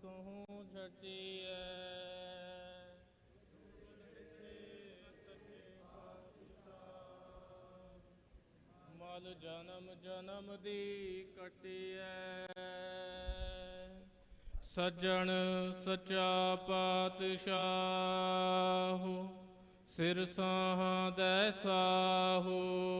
ਅਰਸਹੋਂ ਕੁਰਸਹੋਂ ਛਟਿਐ ਮਲ ਜਨਮ ਜਨਮ ਦੀ ਕਟਿਐ ਸੱਜਣ ਸਚਾ ਪਾਤਸ਼ਾਹ, ਸਿਰ ਸਾਹਾਂ ਦੈ ਸਾਹੋ।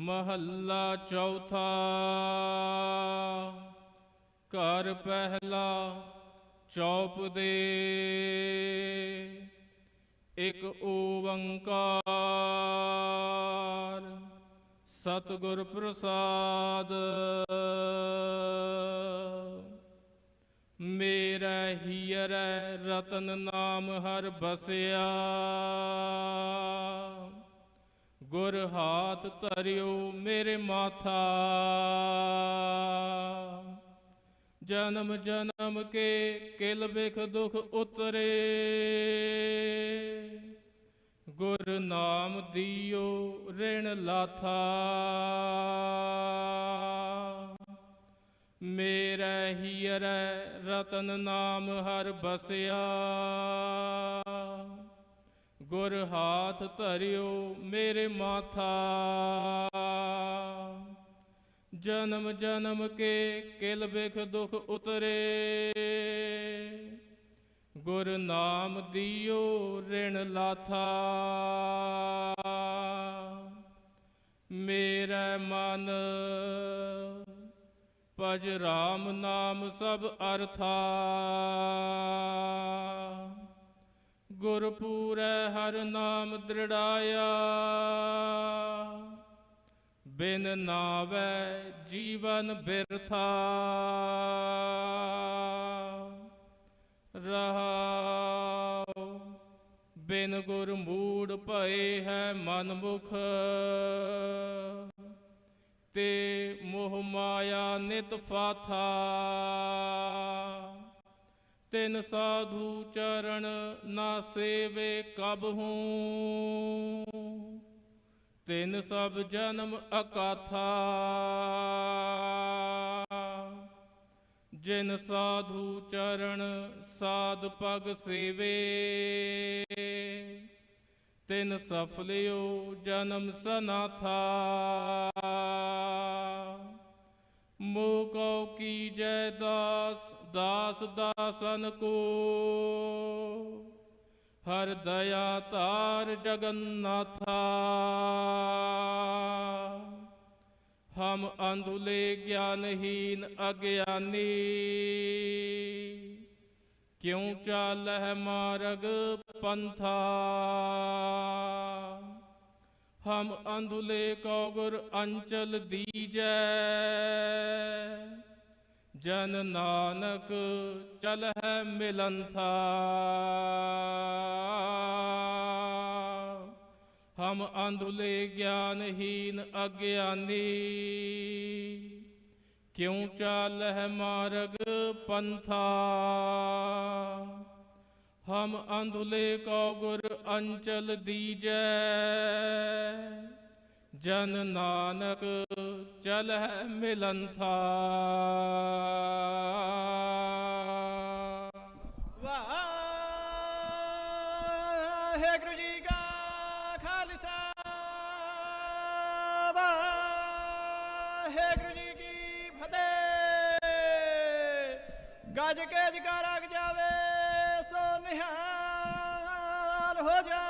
ਮਹੱਲਾ ਚੌਥਾ। ਘਰ ਪਹਿਲਾ ਚੌਪ ਦੇ। ਇਕ ਓੰਕਾਰ। ਸਤਿਗੁਰ ਪ੍ਰਸਾਦ। ਮੇਰਾ ਹੀਰੈ ਰਤਨ ਨਾਮ ਹਰ ਬਸਿਆ। ਗੁਰ ਹਾਥ ਧਰਿਓ ਮੇਰੇ ਮਾਥਾ। ਜਨਮ ਜਨਮ ਕੇ ਕਿਲ ਬਿਖ ਦੁਖ ਉਤਰੇ। ਗੁਰ ਨਾਮ ਦਿਓ ਰਿਣ ਲਾਥਾ। ਮੇਰਾ ਹੀਰੈ ਰਤਨ ਨਾਮ ਹਰ ਬਸਿਆ। ਗੁਰ ਹਾਥ ਧਰਿਓ ਮੇਰੇ ਮਾਥਾ। ਜਨਮ ਜਨਮ ਕੇ ਕਿਲ ਬਿਖ ਦੁਖ ਉਤਰੇ। ਗੁਰ ਨਾਮ ਦਿਓ ਰਿਣ ਲਾਥਾ। ਮੇਰਾ ਮਨ ਭਜ ਰਾਮ ਨਾਮ ਸਭ ਅਰਥਾ। ਗੁਰ ਪੂਰੈ ਹਰ ਨਾਮ ਦ੍ਰਿੜਾਇਆ। ਬਿਨ ਨਾਵੈ ਜੀਵਨ ਬਿਰਥਾ। ਰਹਾਉ, ਬਿਨ ਗੁਰ ਮੂੜ ਭਏ ਹੈ ਮਨ ਮੁਖ ਤੇ ਮੋਹ ਮਾਇਆ ਨਿਤ ਫਾਥਾ। ਤਿਨ ਸਾਧੂ ਚਰਨ ਨਾ ਸੇਵੇ ਕਬ ਹੂੰ। ਤਿਨ ਸਭ ਜਨਮ ਅਕਾਥਾ। ਜਿਨ ਸਾਧੂ ਚਰਨ ਸਾਧ ਪਗ ਸੇਵੇ। ਤਿਨ ਸਫਲਿਓ ਜਨਮ ਸਨਾਥਾ। ਮੋਕੋ ਕੀ ਦਾਸ ਦਾਸਨ ਕੋ। ਹਰ ਦਇਆ ਤਾਰ ਜਗਨਨਾਥਾ। ਹਮ ਅੰਧੁਲੇ ਗਿਆਨਹੀਨ ਅਗਿਆਨੀ। ਕਿਉ ਚਾਲਹਿ ਮਾਰਗ ਪੰਥਾ। ਹਮ ਅੰਧੁਲੇ ਕੋ ਗੁਰ ਅੰਚਲ ਜਨ ਨਾਨਕ ਚਲਹਿ ਮਿਲੰਥਾ ਹਮ ਅੰਧੁਲੇ ਗਿਆਨਹੀਨ ਅਗਿਆਨੀ। ਕਿਉ ਚਾਲਹਿ ਮਾਰਗ ਪੰਥਾ। ਹਮ ਅੰਧੁਲੇ ਕੋ ਗੁਰ ਅੰਚਲ ਦੀਜੈ। ਜਨ ਨਾਨਕ ਚਲਹਿ ਮਿਲੰਥਾ। ਵਾਹਿਗੁਰੂ ਜੀ ਕਾ ਖਾਲਸਾ। ਵਾਹਿਗੁਰੂ ਜੀ ਕੀ ਫਤਿਹ। ਗੱਜ ਕੇ ਜਗਾਰਾ ਜਾਵੇ, ਸੋ ਨਿਹਾਲ ਹੋ ਜਾ।